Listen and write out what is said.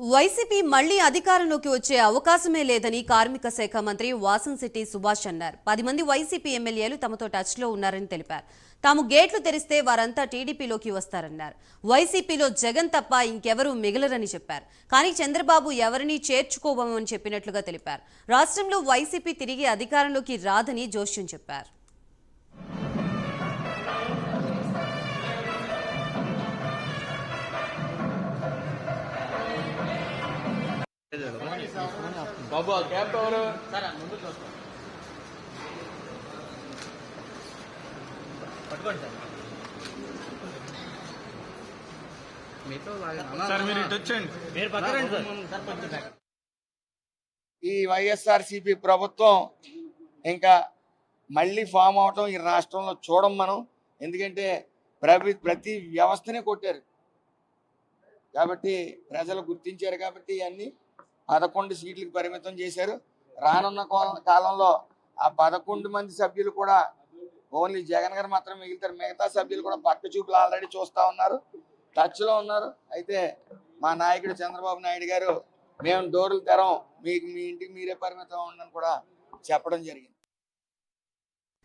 YCP మళ్ళీ అధికారంలోకి వచ్చే అవకాశమే లేదని కార్మిక శాఖ మంత్రి వాసంశెట్టి సుభాష్ అన్నారు. పది మంది వైసీపీ ఎమ్మెల్యేలు తమతో టచ్లో ఉన్నారని తెలిపారు. తాము గేట్లు తెరిస్తే వారంతా టీడీపీలోకి వస్తారన్నారు. వైసీపీలో జగన్ తప్ప ఇంకెవరూ మిగలరని చెప్పారు. కానీ చంద్రబాబు ఎవరినీ చేర్చుకోబోమని చెప్పినట్లుగా తెలిపారు. రాష్ట్రంలో వైసీపీ తిరిగి అధికారంలోకి రాదని జోష్యం చెప్పారు. బాబు ఆ క్యాప్ ఎవరు? ఈ వైఎస్ఆర్సీపీ ప్రభుత్వం ఇంకా మళ్ళీ ఫామ్ అవటం ఈ రాష్ట్రంలో చూడం మనం. ఎందుకంటే ప్రతి ప్రతి వ్యవస్థనే కొట్టారు. కాబట్టి ప్రజలు గుర్తించారు కాబట్టి ఇవన్నీ పదకొండు సీట్లకు పరిమితం చేశారు. రానున్న కాలంలో ఆ పదకొండు మంది సభ్యులు కూడా ఓన్లీ జగన్ గారు మాత్రం మిగులుతారు. మిగతా సభ్యులు కూడా పక్క చూపులు ఆల్రెడీ చూస్తూ ఉన్నారు. టచ్లో ఉన్నారు. అయితే మా నాయకుడు చంద్రబాబు నాయుడు గారు మేము డోర్లు తెరం మీకు మీ ఇంటికి మీరే పరిమితం ఉండని కూడా చెప్పడం జరిగింది.